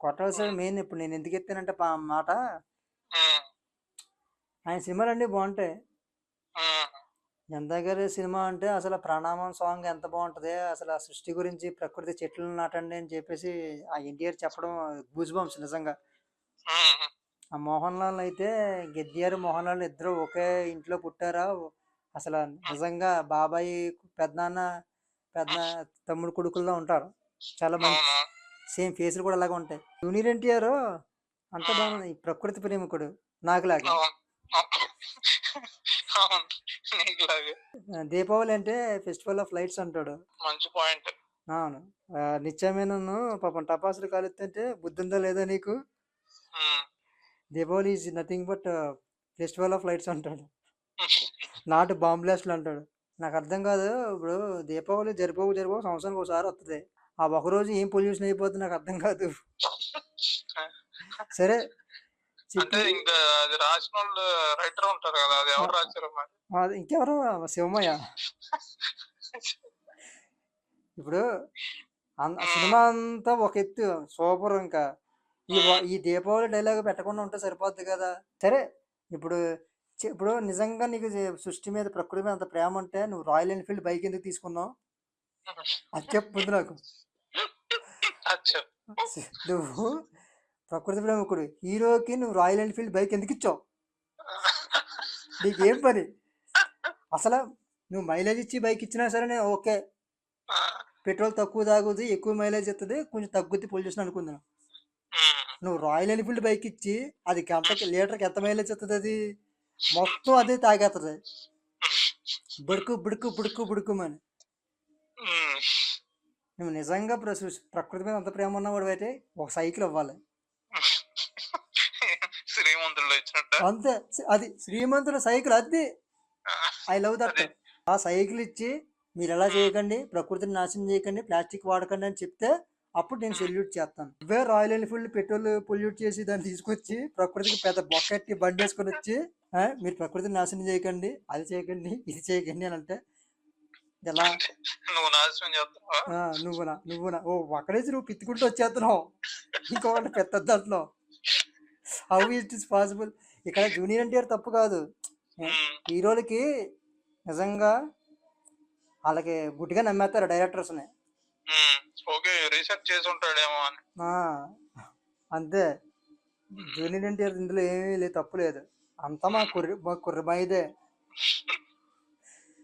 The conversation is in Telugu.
కొట్టాల్సిన మెయిన్ ఇప్పుడు నేను ఎందుకు ఎత్తానంటే పా మాట. ఆయన సినిమాలు అన్నీ బాగుంటాయి గారి సినిమా అంటే అసలు ప్రణామం సాంగ్ ఎంత బాగుంటది అసలు ఆ సృష్టి గురించి ప్రకృతి చెట్లు నాటండి అని చెప్పేసి ఆ ఎన్టీఆర్ చెప్పడం గూజ్ బంప్స్ నిజంగా. ఆ. మోహన్ లాల్ అయితే గెద్దియారు మోహన్ లాల్ ఇద్దరు ఒకే ఇంట్లో పుట్టారా? అసలు నిజంగా బాబాయ్ పెద్దనాన్న పెద్ద తమ్ముడు కొడుకుల్లో ఉంటారు. చాలా మంచి సేమ్ ఫేస్లు కూడా అలాగే ఉంటాయి. జూనియర్ ఎన్టీఆర్ అంత బాగుంది. ప్రకృతి ప్రేమికుడు నాకులాగా దీపావళి అంటే ఫెస్టివల్ ఆఫ్ లైట్స్ అంటాడు. మంచి పాయింట్. అవును. ఆ, నిత్యమేనన్ను పాపం టపాసులు కాలుతుంటే బుద్ధి ఉందా లేదా నీకు? Deepavali is nothing but festival of lights అంటాడు. నాటు బాంబ్ బ్లాస్ట్లు అంటాడు. నాకు అర్థం కాదు. ఇప్పుడు దీపావళి జరిపోకు జరిపోకు సంవత్సరానికి ఒకసారి వస్తుంది ఆ ఒక రోజు ఏం పొల్యూషన్ అయిపోతుంది నాకు అర్థం కాదు. సరే. అంటే చెప్పి ఇంకా అది రాసిన వాళ్ళు రైటర్ ఉంటారు కదా అది ఎవరు రాశారు ఇంకెవరు? శివమయ్య. ఇప్పుడు సినిమా అంతా ఒక ఎత్తు సూపర్ ఇంకా. ఈ దీపావళి డైలాగ్ పెట్టకుండా ఉంటే సరిపోద్ది కదా. సరే ఇప్పుడు ఇప్పుడు నిజంగా నీకు సృష్టి మీద ప్రకృతి మీద అంత ప్రేమ ఉంటే నువ్వు రాయల్ ఎన్ఫీల్డ్ బైక్ ఎందుకు తీసుకున్నావు? అది చెప్పు నాకు. నువ్వు ప్రకృతి ప్రేమికుడు హీరోకి నువ్వు రాయల్ ఎన్ఫీల్డ్ బైక్ ఎందుకు ఇచ్చావు? నీకు పని? అసలు నువ్వు మైలేజ్ ఇచ్చి బైక్ ఇచ్చినా సరే నేను ఓకే పెట్రోల్ తక్కువ తాగుతుంది ఎక్కువ మైలేజ్ ఇస్తుంది కొంచెం తగ్గుద్ది పొల్యూషన్ అనుకుందాం. నువ్వు రాయల్ ఎన్ఫీల్డ్ బైక్ ఇచ్చి అది గంటకి లీటర్కి ఎంత మైలేజ్ ఇస్తుంది అది? మొత్తం అదే తాగేస్తుంది బుడుకు బుడుకు బుడుకు బుడుకుమని నువ్వు నిజంగా ప్రకృతి మీద అంత ప్రేమ ఉన్నవాడు అయితే ఒక సైకిల్ ఇవ్వాలి. అంతే. అది శ్రీమంతుల సైకిల్ అది. I love that. ఆ సైకిల్ ఇచ్చి మీరు ఎలా చేయకండి ప్రకృతిని నాశనం చేయకండి ప్లాస్టిక్ వాడకండి అని చెప్తే అప్పుడు నేను సెల్యూట్ చేస్తాను. ఇవే రాయల్ ఎన్ఫీల్డ్ పెట్రోల్ పొల్యూట్ చేసి దాన్ని తీసుకొచ్చి ప్రకృతికి పెద్ద బొక్కెట్టి బండి వేసుకొని వచ్చి "ఆ, మీరు ప్రకృతిని నాశనం చేయకండి అది చేయకండి ఇది చేయకండి అని అంటే ఎలా? నువ్వు నాశనం నువ్వునా నువ్వునా? ఓ అక్కడేసి నువ్వు పిత్తుకుంటూ వచ్చేస్తున్నావు. ఇంకొకటి పెద్ద దాంట్లో. హౌ ఇట్ ఇస్ పాసిబుల్ ఇక్కడ జూనియర్ ఎన్టీఆర్ తప్పు కాదు. హీరోలకి నిజంగా వాళ్ళకి గుడ్డిగా నమ్మేస్తారు డైరెక్టర్స్ని ఉమ్, ఓకే రీసెర్చ్ చేసి ఉంటాడేమో అని. అంతే. జూనియర్ ఎన్టీఆర్ ఇందులో ఏమీ లేదు తప్పు లేదు. అంతా మా కుర్రి మా కుర్రబాయిదే